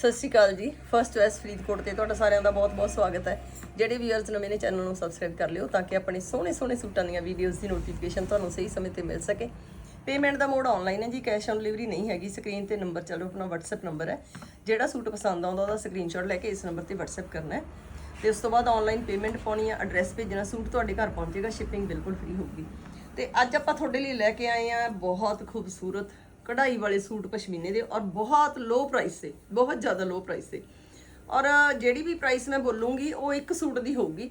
ਸਤਿ ਸ਼੍ਰੀ ਅਕਾਲ ਜੀ। ਫਰਸਟ ਵੈਸ ਫਰੀਦਕੋਟ ਤੇ ਤੁਹਾਡਾ ਸਾਰਿਆਂ ਦਾ ਬਹੁਤ-ਬਹੁਤ ਸਵਾਗਤ ਹੈ। ਜਿਹੜੇ ਵੀਅਰਸ ਨਵੇਂ ਨੇ ਚੈਨਲ ਨੂੰ ਸਬਸਕ੍ਰਾਈਬ ਕਰ ਲਿਓ ਤਾਂ ਕਿ ਆਪਣੇ ਸੋਹਣੇ-ਸੋਹਣੇ ਸੂਟਾਂ ਦੀਆਂ ਵੀਡੀਓਜ਼ ਦੀ ਨੋਟੀਫਿਕੇਸ਼ਨ ਤੁਹਾਨੂੰ ਸਹੀ ਸਮੇਂ ਤੇ ਮਿਲ ਸਕੇ। ਪੇਮੈਂਟ ਦਾ ਮੋਡ ਆਨਲਾਈਨ ਹੈ ਜੀ ਕੈਸ਼ ਔਨ ਡਿਲੀਵਰੀ ਨਹੀਂ ਹੈਗੀ। ਸਕਰੀਨ ਤੇ ਨੰਬਰ ਚੱਲੋ ਆਪਣਾ WhatsApp ਨੰਬਰ ਹੈ। ਜਿਹੜਾ ਸੂਟ ਪਸੰਦ ਆਉਂਦਾ, ਉਹਦਾ ਸਕਰੀਨਸ਼ਾਟ ਲੈ ਕੇ ਇਸ ਨੰਬਰ ਤੇ WhatsApp ਕਰਨਾ ਹੈ। ਤੇ ਉਸ ਤੋਂ ਬਾਅਦ ਆਨਲਾਈਨ ਪੇਮੈਂਟ ਪਾਉਣੀ ਹੈ ਐਡਰੈਸ ਭੇਜਣਾ, ਸੂਟ ਤੁਹਾਡੇ ਘਰ ਪਹੁੰਚੇਗਾ ਸ਼ਿਪਿੰਗ ਬਿਲਕੁਲ ਫ੍ਰੀ ਹੋਊਗੀ। ਤੇ ਅੱਜ ਆਪਾਂ ਤੁਹਾਡੇ ਲਈ ਲੈ ਕੇ ਆਏ ਆ ਬਹੁਤ ਖੂਬਸੂਰਤ ਕਢਾਈ ਵਾਲੇ ਸੂਟ ਪਸ਼ਮੀਨੇ ਦੇ ਔਰ ਬਹੁਤ ਲੋ ਪ੍ਰਾਈਸ ਤੇ, ਬਹੁਤ ਜ਼ਿਆਦਾ ਲੋ ਪ੍ਰਾਈਸ ਤੇ। ਔਰ ਜਿਹੜੀ ਵੀ ਪ੍ਰਾਈਸ ਮੈਂ ਬੋਲੂੰਗੀ, ਉਹ ਇੱਕ ਸੂਟ ਦੀ ਹੋਊਗੀ।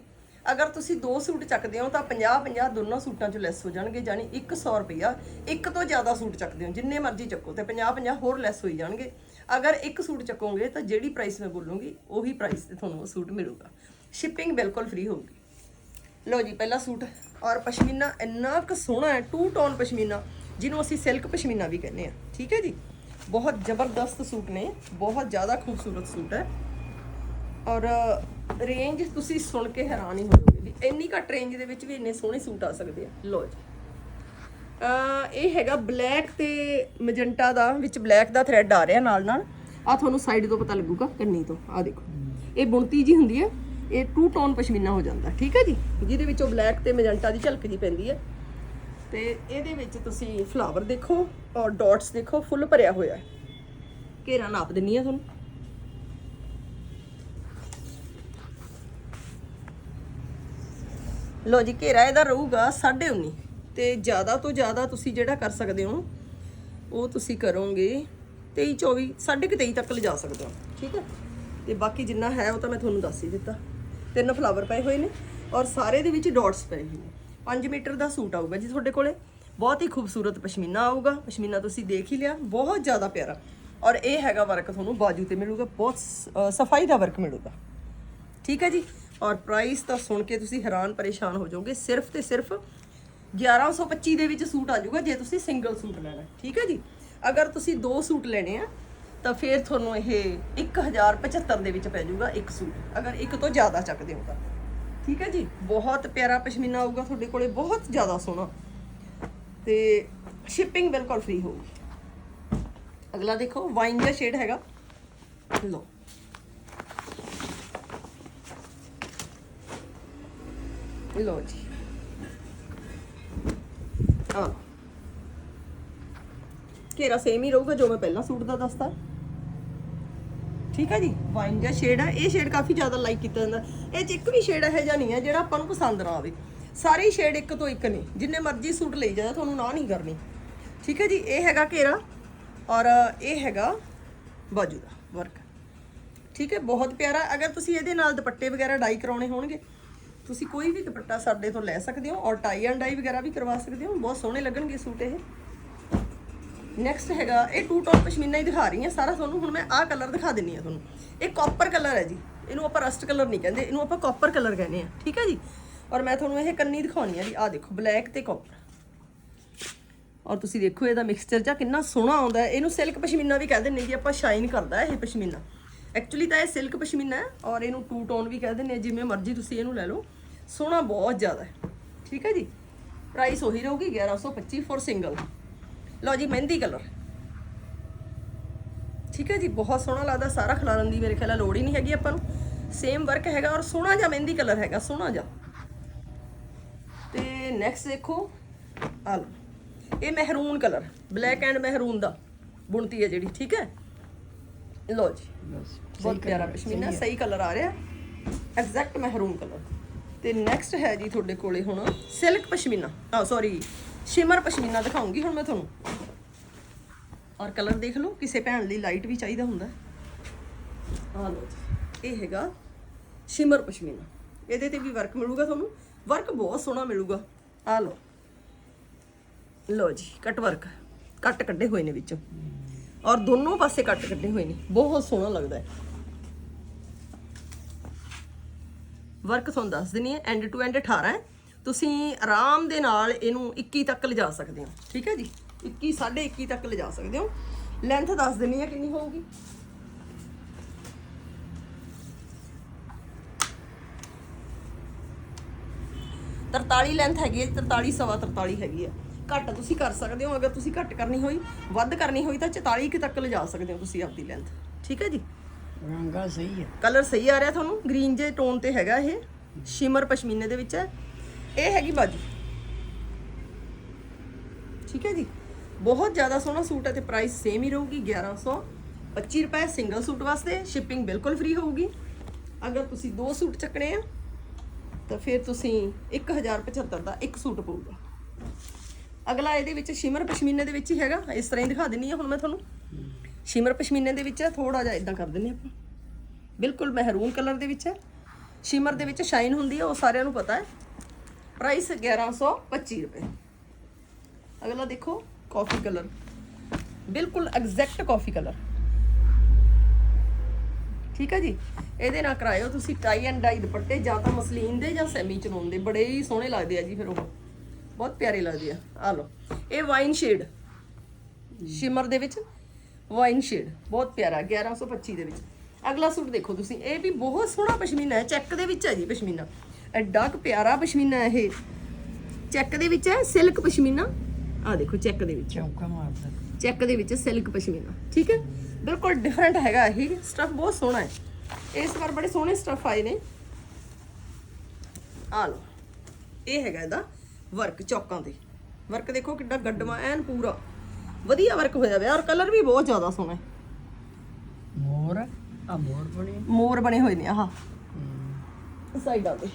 ਅਗਰ ਤੁਸੀਂ ਦੋ ਸੂਟ ਚੱਕਦੇ ਹੋ, ਤਾਂ 50 50 ਦੋਨੋਂ ਸੂਟਾਂ 'ਚ ਲੈਸ ਹੋ ਜਾਣਗੇ ਜਾਨੀ 100 ਰੁਪਇਆ, ਇੱਕ ਤੋਂ ਜ਼ਿਆਦਾ ਸੂਟ ਚੱਕਦੇ ਹੋ, ਜਿੰਨੇ ਮਰਜ਼ੀ ਚੱਕੋ, ਤੇ 50 50 ਹੋਰ ਲੈਸ ਹੋਈ ਜਾਣਗੇ। ਅਗਰ ਇੱਕ ਸੂਟ ਚੱਕੋਗੇ, ਤਾਂ ਜਿਹੜੀ ਪ੍ਰਾਈਸ ਮੈਂ ਬੋਲੂੰਗੀ, ਉਹੀ ਪ੍ਰਾਈਸ ਤੇ ਤੁਹਾਨੂੰ ਉਹ ਸੂਟ ਮਿਲੂਗਾ। ਸ਼ਿਪਿੰਗ ਬਿਲਕੁਲ ਫ੍ਰੀ ਹੋਊਗੀ। ਲਓ ਜੀ, ਪਹਿਲਾ ਸੂਟ। ਔਰ ਪਸ਼ਮੀਨਾ ਇੰਨਾ ਕੁ ਸੋਹਣਾ ਹੈ ਟੂ ਟੋਨ ਪਸ਼ਮੀਨਾ। ਜਿਹਨੂੰ ਅਸੀਂ ਸਿਲਕ ਪਸ਼ਮੀਨਾ ਵੀ ਕਹਿੰਦੇ ਆ ਠੀਕ ਹੈ ਜੀ? ਬਹੁਤ ਜ਼ਬਰਦਸਤ ਸੂਟ ਨੇ। ਬਹੁਤ ਜ਼ਿਆਦਾ ਖੂਬਸੂਰਤ ਸੂਟ ਹੈ। ਔਰ ਰੇਂਜ ਤੁਸੀਂ ਸੁਣ ਕੇ ਹੈਰਾਨ ਹੀ ਹੋ ਵੀ ਇੰਨੀ ਘੱਟ ਰੇਂਜ ਦੇ ਵਿੱਚ ਵੀ ਇੰਨੇ ਸੋਹਣੇ ਸੂਟ ਆ ਸਕਦੇ ਆ। ਲਓ ਜੀ। ਇਹ ਹੈਗਾ ਬਲੈਕ ਤੇ ਮੈਜੈਂਟਾ ਦਾ, ਵਿੱਚ ਬਲੈਕ ਦਾ ਥ੍ਰੈਡ ਆ ਰਿਹਾ ਨਾਲ ਨਾਲ। ਆ ਤੁਹਾਨੂੰ ਸਾਈਡ ਤੋਂ ਪਤਾ ਲੱਗੂਗਾ, ਕੰਨੀ ਤੋਂ। ਆ ਦੇਖੋ। ਇਹ ਬੁਣਤੀ ਜੀ ਹੁੰਦੀ ਹੈ। ਇਹ ਟੂ ਟੋਨ ਪਸ਼ਮੀਨਾ ਹੋ ਜਾਂਦਾ। ਠੀਕ ਹੈ ਜੀ? ਜਿਹਦੇ ਵਿੱਚੋਂ ਬਲੈਕ ਤੇ ਮੈਜੈਂਟਾ ਦੀ ਝਲਕ ਜੀ ਪੈਂਦੀ ਹੈ। ਤੇ ਇਹਦੇ ਵਿੱਚ ਤੁਸੀਂ ਫਲਾਵਰ ਦੇਖੋ ਔਰ ਡਾਟਸ ਦੇਖੋ, ਫੁੱਲ ਭਰਿਆ ਹੋਇਆ ਹੈ। ਘੇਰਾ ਨਾਪ ਦਿੰਨੀ ਆ ਤੁਹਾਨੂੰ। ਲੋ ਜੀ, ਘੇਰਾ ਇਹਦਾ ਰਹੂਗਾ 19.5 ਤੇ ਜ਼ਿਆਦਾ ਤੋਂ ਜ਼ਿਆਦਾ ਤੁਸੀਂ ਜਿਹੜਾ ਕਰ ਸਕਦੇ ਹੋ, ਉਹ ਤੁਸੀਂ ਕਰੋਗੇ 23 24 23 ਤੱਕ ਲਿਜਾ ਸਕਦੇ ਹੋ। ਠੀਕ ਹੈ? ਤੇ ਬਾਕੀ ਜਿੰਨਾ ਹੈ ਉਹ ਤਾਂ ਮੈਂ ਤੁਹਾਨੂੰ ਦੱਸ ਹੀ ਦਿੱਤਾ। ਤਿੰਨ ਫਲਾਵਰ ਪਏ ਹੋਏ ਨੇ ਔਰ ਸਾਰੇ ਦੇ ਵਿੱਚ ਡਾਟਸ ਪਏ ਹੋਏ ਨੇ। 5 ਮੀਟਰ ਦਾ ਸੂਟ ਆਊਗਾ ਜੀ ਤੁਹਾਡੇ ਕੋਲੇ। ਬਹੁਤ ਹੀ ਖੂਬਸੂਰਤ ਪਸ਼ਮੀਨਾ ਆਊਗਾ। ਪਸ਼ਮੀਨਾ ਤੁਸੀਂ ਦੇਖ ਹੀ ਲਿਆ। ਬਹੁਤ ਜ਼ਿਆਦਾ ਪਿਆਰਾ। ਔਰ ਇਹ ਹੈਗਾ ਵਰਕ ਤੁਹਾਨੂੰ ਬਾਜੂ ਤੇ ਮਿਲੂਗਾ। ਬਹੁਤ ਸ- ਸਫ਼ਾਈ ਦਾ ਵਰਕ ਮਿਲੂਗਾ। ਠੀਕ ਹੈ ਜੀ? ਔਰ ਪ੍ਰਾਈਸ ਤਾਂ ਸੁਣ ਕੇ ਤੁਸੀਂ ਹੈਰਾਨ ਪਰੇਸ਼ਾਨ ਹੋ ਜਾਓਗੇ। ਸਿਰਫ ਤੇ ਸਿਰਫ 1125 ਦੇ ਵਿੱਚ ਸੂਟ ਆ ਜਾਊਗਾ ਜੇ ਤੁਸੀਂ ਸਿੰਗਲ ਸੂਟ ਲੈਣਾ। ਠੀਕ ਹੈ ਜੀ? ਅਗਰ ਤੁਸੀਂ ਦੋ ਸੂਟ ਲੈਣੇ ਆ, ਤਾਂ ਫਿਰ ਤੁਹਾਨੂੰ ਇਹ 1075 ਦੇ ਵਿੱਚ ਪੈ ਜਾਊਗਾ ਇੱਕ ਸੂਟ। ਅਗਰ ਇੱਕ ਤੋਂ ਜ਼ਿਆਦਾ ਚੱਕਦੇ ਹੋ ਤਾਂ। ਠੀਕ ਹੈ ਜੀ ਬਹੁਤ ਪਿਆਰਾ ਪਸ਼ਮੀਨਾ ਆਊਗਾ ਤੁਹਾਡੇ ਕੋਲੇ, ਬਹੁਤ ਜ਼ਿਆਦਾ ਸੋਹਣਾ। ਤੇ ਸ਼ਿਪਿੰਗ ਬਿਲਕੁਲ ਫ੍ਰੀ ਹੋਊਗੀ ਅਗਲਾ ਦੇਖੋ ਵਾਈਨ ਦਾ ਸ਼ੇਡ ਹੈਗਾ। ਲਓ। ਲਓ ਜੀ। ਆ ਘੇਰਾ ਸੇਮ ਹੀ ਰਹੂਗਾ ਜੋ ਮੈਂ ਪਹਿਲਾਂ ਸੂਟ ਦਾ ਦੱਸਤਾ। ਠੀਕ ਹੈ ਜੀ? ਵਾਈਨ ਦਾ ਸ਼ੇਡ ਹੈ ਇਹ ਸ਼ੇਡ ਕਾਫੀ ਜ਼ਿਆਦਾ ਲਾਈਕ ਕੀਤਾ ਜਾਂਦਾ। ਇਹ ਚ ਇੱਕ ਵੀ ਸ਼ੇਡ ਇਹੋ ਜਿਹਾ ਨਹੀਂ ਹੈ ਜਿਹੜਾ ਆਪਾਂ ਨੂੰ ਪਸੰਦ ਨਾ ਆਵੇ। ਸਾਰੇ ਸ਼ੇਡ ਇੱਕ ਤੋਂ ਇੱਕ ਨੇ। ਜਿੰਨੇ ਮਰਜ਼ੀ ਸੂਟ ਲਈ ਜਾਓ, ਤੁਹਾਨੂੰ ਨਾ ਨਹੀਂ ਕਰਨੀ। ਠੀਕ ਹੈ ਜੀ? ਇਹ ਹੈਗਾ ਘੇਰਾ ਔਰ ਇਹ ਹੈਗਾ ਬਾਜੂ ਦਾ ਵਰਕ ਠੀਕ ਹੈ ਬਹੁਤ ਪਿਆਰਾ। ਅਗਰ ਤੁਸੀਂ ਇਹਦੇ ਨਾਲ ਦੁਪੱਟੇ ਵਗੈਰਾ ਡਾਈ ਕਰਾਉਣੇ ਹੋਣਗੇ, ਤੁਸੀਂ ਕੋਈ ਵੀ ਦੁਪੱਟਾ ਸਾਡੇ ਤੋਂ ਲੈ ਸਕਦੇ ਹੋ ਔਰ ਟਾਈ ਐਂਡ ਡਾਈ ਵਗੈਰਾ ਵੀ ਕਰਵਾ ਸਕਦੇ ਹੋ। ਬਹੁਤ ਸੋਹਣੇ ਲੱਗਣਗੇ ਸੂਟ ਇਹ। ਨੈਕਸਟ ਹੈਗਾ, ਇਹ ਟੂ ਟੋਨ ਪਸ਼ਮੀਨਾ ਹੀ ਦਿਖਾ ਰਹੀ ਹਾਂ, ਸਾਰਾ ਤੁਹਾਨੂੰ ਹੁਣ ਮੈਂ ਆਹ ਕਲਰ ਦਿਖਾ ਦਿੰਨੀ ਆ ਤੁਹਾਨੂੰ। ਇਹ ਕਾਪਰ ਕਲਰ ਹੈ ਜੀ, ਇਹਨੂੰ ਆਪਾਂ ਰਸਟ ਕਲਰ ਨਹੀਂ ਕਹਿੰਦੇ, ਇਹਨੂੰ ਆਪਾਂ ਕਾਪਰ ਕਲਰ ਕਹਿੰਦੇ ਆ ਠੀਕ ਹੈ ਜੀ? ਔਰ ਮੈਂ ਤੁਹਾਨੂੰ ਇਹ ਕੰਨੀ ਦਿਖਾਉਣੀ ਆ ਜੀ, ਆਹ ਦੇਖੋ ਬਲੈਕ ਤੇ ਕਾਪਰ ਔਰ ਤੁਸੀਂ ਦੇਖੋ, ਇਹਦਾ ਮਿਕਸਚਰ ਜਾਂ ਕਿੰਨਾ ਸੋਹਣਾ ਆਉਂਦਾ ਇਹਨੂੰ ਸਿਲਕ ਪਸ਼ਮੀਨਾ ਵੀ ਕਹਿੰਦੇ ਨੇ ਜੀ, ਆਪਾਂ ਸ਼ਾਈਨ ਕਰਦਾ ਇਹ ਪਸ਼ਮੀਨਾ। ਐਕਚੁਅਲੀ ਤਾਂ ਇਹ ਸਿਲਕ ਪਸ਼ਮੀਨਾ ਹੈ, ਔਰ ਇਹਨੂੰ ਟੂ ਟੋਨ ਵੀ ਕਹਿੰਦੇ ਨੇ ਜਿਵੇਂ ਮਰਜ਼ੀ ਤੁਸੀਂ ਇਹਨੂੰ ਲੈ ਲਓ। ਸੋਹਣਾ ਬਹੁਤ ਜ਼ਿਆਦਾ ਹੈ, ਠੀਕ ਹੈ ਜੀ? ਪ੍ਰਾਈਸ ਉਹੀ ਰਹੂਗੀ 1125 ਫॉर ਸਿੰਗਲ ਲਓ ਜੀ ਮਹਿੰਦੀ ਕਲਰ। ਠੀਕ ਹੈ ਜੀ ਬਹੁਤ ਸੋਹਣਾ ਲੱਗਦਾ ਸਾਰਾ ਖਿਲਾਰਨ ਦੀ ਮੇਰੇ ਖਿਆਲ ਲੋੜ ਹੀ ਨਹੀਂ ਹੈਗੀ ਆਪਾਂ ਨੂੰ। ਸੇਮ ਵਰਕ ਹੈਗਾ ਔਰ ਸੋਹਣਾ ਜਿਹਾ ਮਹਿੰਦੀ ਕਲਰ ਹੈਗਾ ਸੋਹਣਾ ਜਿਹਾ। ਤੇ ਨੈਕਸਟ ਦੇਖੋ ਆ ਲਓ ਇਹ maroon colour black and maroon ਦਾ ਬੁਣਤੀ ਹੈ ਜਿਹੜੀ ਠੀਕ ਹੈ? ਲਓ ਜੀ ਬਹੁਤ ਪਿਆਰਾ ਪਸ਼ਮੀਨਾ ਸਹੀ ਕਲਰ ਆ ਰਿਹਾ ਐਗਜ਼ੈਕਟ ਮਹਿਰੂਨ ਕਲਰ। ਤੇ ਨੈਕਸਟ ਹੈ ਜੀ ਤੁਹਾਡੇ ਕੋਲੇ ਹੁਣ ਸਿਲਕ ਪਸ਼ਮੀਨਾ। ਆ ਸੌਰੀ ਸ਼ਿਮਰ ਪਸ਼ਮੀਨਾ ਦਿਖਾਉਂਗੀ ਹੁਣ ਮੈਂ ਤੁਹਾਨੂੰ। ਔਰ ਕਲਰ ਦੇਖ ਲਓ, ਕਿਸੇ ਭੈਣ ਲਈ ਲਾਈਟ ਵੀ ਚਾਹੀਦਾ ਹੁੰਦਾ। ਆ ਲਓ ਜੀ, ਇਹ ਹੈਗਾ ਸ਼ਿਮਰ ਪਸ਼ਮੀਨਾ। ਇਹਦੇ ਤੇ ਵੀ ਵਰਕ ਮਿਲੂਗਾ ਤੁਹਾਨੂੰ। ਵਰਕ ਬਹੁਤ ਸੋਹਣਾ ਮਿਲੂਗਾ। ਆ ਲਓ। ਲਓ ਜੀ ਕੱਟ ਵਰਕ ਕੱਟ ਕੱਢੇ ਹੋਏ ਨੇ ਵਿੱਚੋਂ। ਔਰ ਦੋਨੋਂ ਪਾਸੇ ਕੱਟ ਕੱਢੇ ਹੋਏ ਨੇ। ਬਹੁਤ ਸੋਹਣਾ ਲੱਗਦਾ ਹੈ। ਵਰਕ ਤੁਹਾਨੂੰ ਦੱਸ ਦਿੰਨੀ ਹੈ। ਐਂਡ ਟੂ ਐਂਡ 18 ਹੈ। ਤੁਸੀਂ ਆਰਾਮ ਦੇ ਨਾਲ ਇਹਨੂੰ 21 ਤੱਕ ਲਿਜਾ ਸਕਦੇ ਹੋ। ਠੀਕ ਹੈ ਜੀ? 21 21.5 ਤੱਕ ਲਿਜਾ ਸਕਦੇ ਹੋ। ਲੈਂਥ ਦੱਸ ਦਿੰਨੀ ਹੈ ਕਿੰਨੀ ਹੋਊਗੀ? ਤਰਤਾਲੀ ਲੈਂਥ ਹੈਗੀ ਹੈ 43 ਸਵਾ 43 ਹੈਗੀ ਹੈ ਘੱਟ ਤੁਸੀਂ ਕਰ ਸਕਦੇ ਹੋ ਅਗਰ ਤੁਸੀਂ ਘੱਟ ਕਰਨੀ ਹੋਈ ਵੱਧ ਕਰਨੀ ਹੋਈ ਤਾਂ 44 ਕੁ ਤੱਕ ਲਿਜਾ ਸਕਦੇ ਹੋ ਤੁਸੀਂ ਆਪਦੀ ਲੈਂਥ ਠੀਕ ਹੈ ਜੀ? ਰੰਗਾ ਸਹੀ ਹੈ ਕਲਰ ਸਹੀ ਆ ਰਿਹਾ ਤੁਹਾਨੂੰ? ਗ੍ਰੀਨ ਜੇ ਟੋਨ ਤੇ ਹੈਗਾ ਇਹ। ਸ਼ਿਮਰ ਪਸ਼ਮੀਨੇ ਦੇ ਵਿੱਚ ਹੈ। ਇਹ ਹੈਗੀ ਬਾਜੂ। ਠੀਕ ਹੈ ਜੀ? ਬਹੁਤ ਜ਼ਿਆਦਾ ਸੋਹਣਾ ਸੂਟ ਹੈ ਤੇ ਪ੍ਰਾਈਸ ਸੇਮ ਹੀ ਰਹੂਗੀ 1125 ਰੁਪਏ ਸਿੰਗਲ ਸੂਟ ਵਾਸਤੇ ਸ਼ਿਪਿੰਗ ਬਿਲਕੁਲ ਫ੍ਰੀ ਹੋਊਗੀ। ਅਗਰ ਤੁਸੀਂ ਦੋ ਸੂਟ ਚੱਕਣੇ ਆ, ਤਾਂ ਫਿਰ ਤੁਸੀਂ 1075 ਦਾ ਇੱਕ ਸੂਟ ਪਊਗਾ। ਅਗਲਾ ਇਹਦੇ ਵਿੱਚ ਸ਼ਿਮਰ ਪਸ਼ਮੀਨੇ ਦੇ ਵਿੱਚ ਹੀ ਹੈਗਾ। ਇਸ ਤਰ੍ਹਾਂ ਹੀ ਦਿਖਾ ਦਿੰਨੀ ਆ ਹੁਣ ਮੈਂ ਤੁਹਾਨੂੰ। ਸ਼ਿਮਰ ਪਸ਼ਮੀਨੇ ਦੇ ਵਿੱਚ ਥੋੜਾ ਜਿਹਾ ਇਦਾਂ ਕਰ ਦਿੰਨੇ ਆਪਾਂ। ਬਿਲਕੁਲ ਮਹਿਰੂਨ ਕਲਰ ਦੇ ਵਿੱਚ ਹੈ। ਸ਼ਿਮਰ ਦੇ ਵਿੱਚ ਸ਼ਾਈਨ ਹੁੰਦੀ ਹੈ ਉਹ ਸਾਰਿਆਂ ਨੂੰ ਪਤਾ ਹੈ। ਪ੍ਰਾਈਸ 1125 ਰੁਪਏ। ਅਗਲਾ ਦੇਖੋ ਕਾਫੀ ਕਲਰ ਬਿਲਕੁਲ ਐਗਜ਼ੈਕਟ ਕਾਫੀ ਕਲਰ ਠੀਕ ਹੈ ਜੀ? ਇਹਦੇ ਨਾਲ ਕਰਾਇਓ ਤੁਸੀਂ ਟਾਈ ਐਂਡ ਡਾਈ ਦੁਪੱਟੇ, ਜਾਂ ਤਾਂ ਮਸਲੀਨ ਦੇ ਜਾਂ ਸੈਮੀ ਚਨੋਨ ਦੇ। ਬੜੇ ਹੀ ਸੋਹਣੇ ਲੱਗਦੇ ਆ ਜੀ ਫਿਰ ਉਹ। ਬਹੁਤ ਪਿਆਰੇ ਲੱਗਦੇ ਆ। ਆ ਲਓ। ਇਹ ਵਾਈਨ ਸ਼ੇਡ ਸ਼ਿਮਰ ਦੇ ਵਿੱਚ ਵਾਈਨ ਸ਼ੇਡ ਬਹੁਤ ਪਿਆਰਾ 1125 ਦੇ ਵਿੱਚ। ਅਗਲਾ ਸੂਟ ਦੇਖੋ ਤੁਸੀਂ। ਇਹ ਵੀ ਬਹੁਤ ਸੋਹਣਾ ਪਸ਼ਮੀਨਾ ਹੈ। ਚੈੱਕ ਦੇ ਵਿੱਚ ਹੈ ਜੀ ਪਸ਼ਮੀਨਾ। ਐਡਾ ਕੁ ਪਿਆਰਾ ਪਸ਼ਮੀਨਾ ਇਹ। ਚੈੱਕ ਦੇ ਵਿੱਚ ਹੈ ਸਿਲਕ ਪਸ਼ਮੀਨਾ। ਆ ਦੇਖੋ ਚੈੱਕ ਦੇ ਵਿੱਚ। ਚੌਂਕਾ ਮਾਰਦਾ। ਚੈੱਕ ਦੇ ਵਿੱਚ ਸਿਲਕ ਪਸ਼ਮੀਨਾ ਠੀਕ ਹੈ? ਬਿਲਕੁਲ ਡਿਫਰੈਂਟ ਹੈਗਾ ਇਹ। ਸਟਫ ਬਹੁਤ ਸੋਹਣਾ ਹੈ। ਇਸ ਵਾਰ ਬੜੇ ਸੋਹਣੇ ਸਟਫ ਆਏ ਨੇ। ਆ ਲਓ ਇਹ ਹੈਗਾ ਇਹਦਾ ਵਰਕ ਚੌਕਾਂ ਤੇ। ਵਰਕ ਦੇਖੋ ਕਿੱਡਾ ਗੱਡਵਾ ਐਨ ਪੂਰਾ। ਵਧੀਆ ਵਰਕ ਹੋਇਆ ਹੋਇਆ ਔਰ ਕਲਰ ਵੀ ਬਹੁਤ ਜ਼ਿਆਦਾ ਸੋਹਣਾ ਹੈ। ਮੋਰ ਆ ਮੋਰ ਬਣੇ। ਮੋਰ ਬਣੇ ਹੋਏ ਨੇ ਆਹ। ਸਾਈਡਾਂ ਤੇ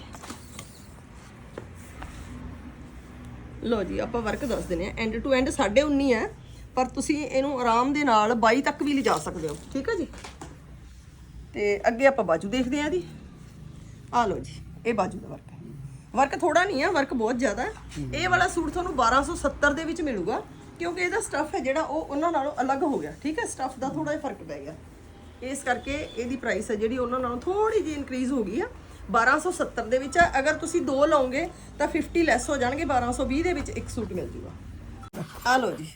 ਲੋ ਜੀ, ਆਪਾਂ ਵਰਕ ਦੱਸ ਦਿੰਦੇ ਆ ਐਂਡ ਟੂ ਐਂਡ 19.5 ਹੈ, ਪਰ ਤੁਸੀਂ ਇਹਨੂੰ ਆਰਾਮ ਦੇ ਨਾਲ 22 ਤੱਕ ਵੀ ਲਿਜਾ ਸਕਦੇ ਹੋ। ਠੀਕ ਹੈ ਜੀ? ਤੇ ਅੱਗੇ ਆਪਾਂ ਬਾਜੂ ਦੇਖਦੇ ਆ ਇਹਦੀ। ਆ ਲੋ ਜੀ, ਇਹ ਬਾਜੂ ਦਾ ਵਰਕ ਹੈ। ਵਰਕ ਥੋੜਾ ਨਹੀਂ ਆ ਵਰਕ ਬਹੁਤ ਜ਼ਿਆਦਾ ਹੈ। ਇਹ ਵਾਲਾ ਸੂਟ ਤੁਹਾਨੂੰ 1270 ਦੇ ਵਿੱਚ ਮਿਲੂਗਾ, ਕਿਉਂਕਿ ਇਹਦਾ ਸਟਫ ਹੈ ਜਿਹੜਾ ਉਹ ਉਹਨਾਂ ਨਾਲੋਂ ਅਲੱਗ ਹੋ ਗਿਆ। ਠੀਕ ਹੈ? ਸਟਫ ਦਾ ਥੋੜਾ ਜਿਹਾ ਫ਼ਰਕ ਪੈ ਗਿਆ। ਇਸ ਕਰਕੇ ਇਹਦੀ ਪ੍ਰਾਈਸ ਹੈ ਜਿਹੜੀ ਉਹਨਾਂ ਨਾਲੋਂ ਥੋੜੀ ਜਿਹੀ ਇਨਕਰੀਜ਼ ਹੋ ਗਈ ਆ। 1270 ਦੇ ਵਿੱਚ ਹੈ। ਅਗਰ ਤੁਸੀਂ ਦੋ ਲਓਗੇ ਤਾਂ 50 ਲੈਸ ਹੋ ਜਾਣਗੇ 1220 ਦੇ ਵਿੱਚ ਇੱਕ ਸੂਟ ਮਿਲ ਜੂਗਾ। ਆ ਲਓ ਜੀ।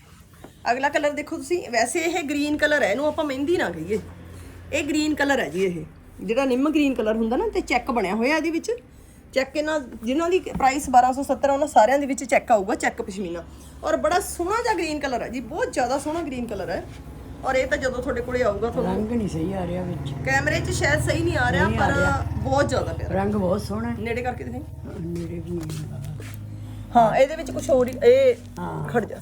ਅਗਲਾ ਕਲਰ ਦੇਖੋ ਤੁਸੀਂ। ਵੈਸੇ ਇਹ ਗ੍ਰੀਨ ਕਲਰ ਹੈ, ਇਹਨੂੰ ਆਪਾਂ ਮਹਿੰਦੀ ਨਾ ਕਹੀਏ। ਇਹ ਗ੍ਰੀਨ ਕਲਰ ਹੈ ਜੀ ਇਹ। ਜਿਹੜਾ ਨਿੰਮ ਗ੍ਰੀਨ ਕਲਰ ਹੁੰਦਾ ਨਾ, ਤੇ ਚੈੱਕ ਬਣਿਆ ਹੋਇਆ ਇਹਦੇ ਵਿੱਚ। ਚੈੱਕ ਇਹਨਾਂ, ਜਿਨ੍ਹਾਂ ਦੀ ਪ੍ਰਾਈਸ 1270 ਉਹਨਾਂ ਸਾਰਿਆਂ ਦੇ ਵਿੱਚ ਚੈੱਕ ਆਊਗਾ ਚੈੱਕ ਪਸ਼ਮੀਨਾ। ਔਰ ਬੜਾ ਸੋਹਣਾ ਜਿਹਾ ਗ੍ਰੀਨ ਕਲਰ ਹੈ ਜੀ। ਬਹੁਤ ਜ਼ਿਆਦਾ ਸੋਹਣਾ ਗ੍ਰੀਨ ਕਲਰ ਹੈ। ਔਰ ਇਹ ਤਾਂ ਜਦੋਂ ਤੁਹਾਡੇ ਕੋਲੇ ਆਊਗਾ ਤੁਹਾਨੂੰ ਰੰਗ ਨਹੀਂ ਸਹੀ ਆ ਰਿਹਾ ਵਿੱਚ। ਕੈਮਰੇ 'ਚ ਸ਼ਾਇਦ ਸਹੀ ਨਹੀਂ ਆ ਰਿਹਾ ਨਹੀਂ ਆ ਪਰ ਰਿਹਾ। ਬਹੁਤ ਜ਼ਿਆਦਾ ਪਿਆਰਾ। ਰੰਗ ਬਹੁਤ ਸੋਹਣਾ ਹੈ। ਨੇੜੇ ਕਰਕੇ ਦਿਖਾਈ। ਨੇੜੇ ਵੀ। ਹਾਂ ਇਹਦੇ ਵਿੱਚ ਕੁਝ ਹੋਰ ਹੀ ਇਹ ਹਾਂ। ਖੜ ਜਾ।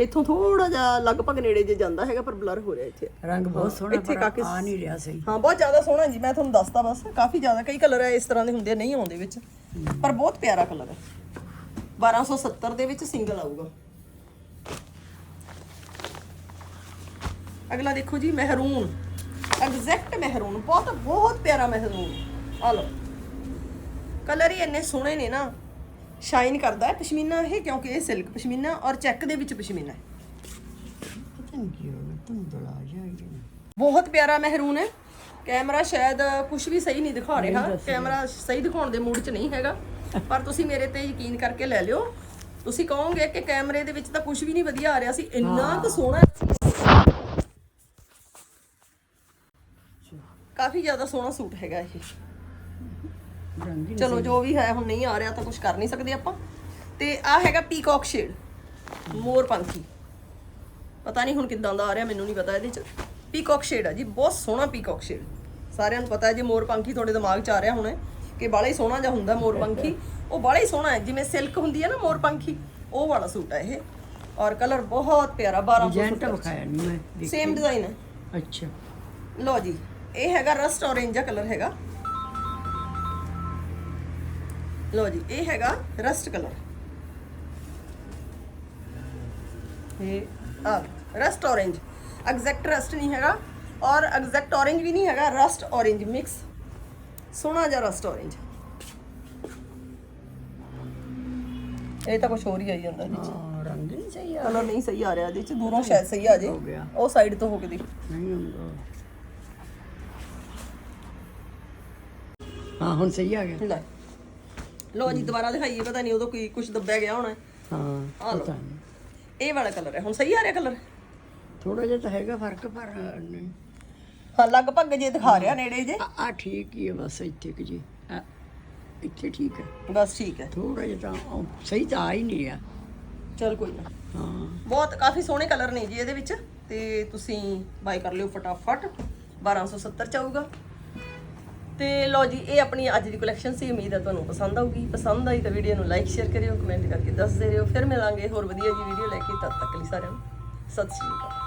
ਇੱਥੋਂ ਥੋੜਾ ਜਿਹਾ ਲਗਭਗ ਨੇੜੇ ਜੇ ਜਾਂਦਾ ਹੈਗਾ ਪਰ ਬਲਰ ਹੋ ਰਿਹਾ ਇੱਥੇ। ਰੰਗ ਬਹੁਤ ਸੋਹਣਾ ਇੱਥੇ ਪਰ ਕਾਕੇ ਆ ਨਹੀਂ ਰਿਹਾ ਸਹੀ। ਹਾਂ ਬਹੁਤ ਜ਼ਿਆਦਾ ਸੋਹਣਾ ਜੀ ਮੈਂ ਤੁਹਾਨੂੰ ਦੱਸਤਾ ਬਸ। ਕਾਫੀ ਜ਼ਿਆਦਾ ਕਈ ਕਲਰ ਹੈ ਇਸ ਤਰ੍ਹਾਂ ਦੇ ਹੁੰਦੇ ਆ, ਨਹੀਂ ਆਉਂਦੇ ਵਿੱਚ। ਪਰ ਬਹੁਤ ਪਿਆਰਾ ਕਲਰ ਹੈ। 1270 ਦੇ ਵਿੱਚ ਸਿੰਗਲ ਆਊਗਾ। ਅਗਲਾ ਦੇਖੋ ਜੀ ਮਹਿਰੂਨ। ਐਗਜ਼ੈਕਟ ਮਹਿਰੂਨ ਬਹੁਤ ਬਹੁਤ ਪਿਆਰਾ ਮਹਿਰੂਨ। ਆ ਲਓ। ਕਲਰ ਹੀ ਇੰਨੇ ਸੋਹਣੇ ਨੇ ਨਾ। ਸ਼ਾਈਨ ਕਰਦਾ ਹੈ ਪਸ਼ਮੀਨਾ ਇਹ ਕਿਉਂਕਿ ਇਹ ਸਿਲਕ ਪਸ਼ਮੀਨਾ ਔਰ ਚੈੱਕ ਦੇ ਵਿੱਚ ਪਸ਼ਮੀਨਾ ਹੈ। ਬਹੁਤ ਪਿਆਰਾ ਮਹਿਰੂਨ ਹੈ। ਕੈਮਰਾ ਸ਼ਾਇਦ ਕੁਝ ਵੀ ਸਹੀ ਨਹੀਂ ਦਿਖਾ ਰਿਹਾ। ਕੈਮਰਾ ਸਹੀ ਦਿਖਾਉਣ ਦੇ ਮੂਡ 'ਚ ਨਹੀਂ ਹੈਗਾ। ਪਰ ਤੁਸੀਂ ਮੇਰੇ ਤੇ ਯਕੀਨ ਕਰਕੇ ਲੈ ਲਿਓ। ਤੁਸੀਂ ਕਹੋਗੇ ਕਿ ਕੈਮਰੇ ਦੇ ਵਿੱਚ ਤਾਂ ਕੁਝ ਵੀ ਨਹੀਂ ਵਧੀਆ ਆ ਰਿਹਾ ਸੀ। ਇੰਨਾ ਕੁ ਸੋਹਣਾ ਕਾਫੀ ਜ਼ਿਆਦਾ ਸੋਹਣਾ ਸੂਟ ਹੈਗਾ ਇਹ। ਚਲੋ ਜੋ ਵੀ ਹੈ ਹੁਣ ਨਹੀਂ ਆ ਰਿਹਾ ਤਾਂ ਕੁਝ ਕਰ ਨਹੀਂ ਸਕਦੇ ਆਪਾਂ। ਤੇ ਆ ਹੈਗਾ ਪੀਕੌਕ ਸ਼ੇਡ ਮੋਰ ਪੰਖੀ। ਪਤਾ ਨਹੀਂ ਹੁਣ ਕਿੱਦਾਂ ਦਾ ਆ ਰਿਹਾ ਮੈਨੂੰ ਨਹੀਂ ਪਤਾ ਇਹਦੇ ਚ। ਪੀਕੌਕ ਸ਼ੇਡ ਆ ਜੀ ਬਹੁਤ ਸੋਹਣਾ ਪੀਕੌਕ ਸ਼ੇਡ ਸਾਰਿਆਂ ਨੂੰ ਪਤਾ ਹੈ ਜੇ ਮੋਰ ਪੰਖੀ ਤੁਹਾਡੇ ਦਿਮਾਗ 'ਚ ਆ ਰਿਹਾ ਹੋਣਾ ਕਿ ਬਾਲਾ ਹੀ ਸੋਹਣਾ ਜਿਹਾ ਹੁੰਦਾ ਮੋਰ ਪੰਖੀ। ਉਹ ਬਾਲਾ ਹੀ ਸੋਹਣਾ ਹੈ ਜਿਵੇਂ ਸਿਲਕ ਹੁੰਦੀ ਹੈ ਨਾ ਮੋਰ ਪੰਖੀ ਉਹ ਵਾਲਾ ਸੂਟ ਹੈ ਇਹ। ਔਰ ਕਲਰ ਬਹੁਤ ਪਿਆਰਾ 1200 ਡਿਜ਼ਾਈਨ ਤਾਂ ਵਿਖਾਇਆ ਨਹੀਂ ਮੈਂ ਦੇਖ- ਸੇਮ ਡਿਜ਼ਾਈਨ ਹੈ। ਅੱਛਾ। ਲੋ ਜੀ ਇਹ ਹੈਗਾ ਰਸਟ orange ਦਾ ਕਲਰ ਹੈਗਾ। ਲੋ ਜੀ ਇਹ ਹੈਗਾ ਰਸਟ ਕਲਰ। ਇਹ ਆ ਰਸਟ orange ਐਗਜ਼ੈਕਟ ਰਸਟ ਨਹੀਂ ਹੈਗਾ ਔਰ ਐਗਜ਼ੈਕਟ orange ਵੀ ਨਹੀਂ ਹੈਗਾ ਰਸਟ orange ਮਿਕਸ ਸੋਹਣਾ ਜਿਹਾ ਰਸਟ orange ਇਹ ਤਾਂ ਕੁਝ ਹੋਰ ਹੀ ਆਈ ਜਾਂਦਾ ਹਾਂ ਰੰਗ ਨਹੀਂ ਸਹੀ ਆ ਕਲਰ ਨਹੀਂ ਸਹੀ ਆ ਰਿਹਾ ਇਹਦੇ ਚ ਦੂਰੋਂ ਸ਼ਾਇਦ ਸਹੀ ਆ ਜੇ। ਉਹ ਸਾਈਡ ਤੋਂ ਹੋ ਕੇ ਦੇਖ। ਨਹੀਂ ਹੁੰਦਾ। ਹਾਂ ਹੁਣ ਸਹੀ ਆ ਗਿਆ। ਲੈ। ਲੋ ਜੀ ਦੁਬਾਰਾ ਦਿਖਾਈਏ ਪਤਾ ਨਹੀਂ ਉਦੋਂ ਕੋਈ ਕੁਝ ਦੱਬਿਆ ਗਿਆ ਹੋਣਾ। ਹੈ। ਆ ਲਓ। ਪਤਾ ਨਹੀਂ। ਇਹ ਵਾਲਾ ਕਲਰ ਹੈ। ਹੁਣ ਸਹੀ ਆ ਰਿਹਾ ਕਲਰ? ਥੋੜਾ ਜਿਹਾ ਤਾਂ ਹੈਗਾ ਫ਼ਰਕ ਪਰ ਨਹੀਂ। ਹਾਂ ਲਗਭਗ ਜੇ ਦਿਖਾ ਰਿਹਾ ਨੇੜੇ ਜੇ। ਆ ਆ ਠੀਕ ਹੀ ਹੈ ਬਸ ਇੱਥੇ ਕਿ ਜੀ। ਆ, ਇੱਥੇ ਠੀਕ ਹੈ ਬਸ ਠੀਕ ਹੈ। ਥੋੜਾ ਜਿਹਾ ਤਾਂ ਉਹ ਸਹੀ ਤਾਂ ਆ ਹੀ ਨਹੀਂ ਰਿਹਾ। ਚਲ ਕੋਈ ਨਾ। ਹਾਂ। ਬਹੁਤ ਕਾਫੀ ਸੋਹਣੇ ਕਲਰ ਨੇ ਜੀ ਇਹਦੇ ਵਿੱਚ। ਤੇ ਤੁਸੀਂ ਬਾਈ ਕਰ ਲਿਓ ਫਟਾਫਟ। 1270 ਚ ਆਊਗਾ। ਤੇ ਲਓ ਜੀ, ਇਹ ਆਪਣੀ ਅੱਜ ਦੀ ਕਲੈਕਸ਼ਨ ਸੀ, ਉਮੀਦ ਹੈ ਤੁਹਾਨੂੰ ਪਸੰਦ ਆਊਗੀ। ਪਸੰਦ ਆਈ ਤਾਂ ਵੀਡੀਓ ਨੂੰ ਲਾਈਕ ਸ਼ੇਅਰ ਕਰਿਓ ਕਮੈਂਟ ਕਰਕੇ ਦੱਸਦੇ ਰਹੋ। ਫਿਰ ਮਿਲਾਂਗੇ ਹੋਰ ਵਧੀਆ ਜੀ ਵੀਡੀਓ ਲੈ ਕੇ, ਤਦ ਤੱਕ ਲਈ ਸਾਰਿਆਂ ਨੂੰ, ਸਤਿ ਸ਼੍ਰੀ ਅਕਾਲ।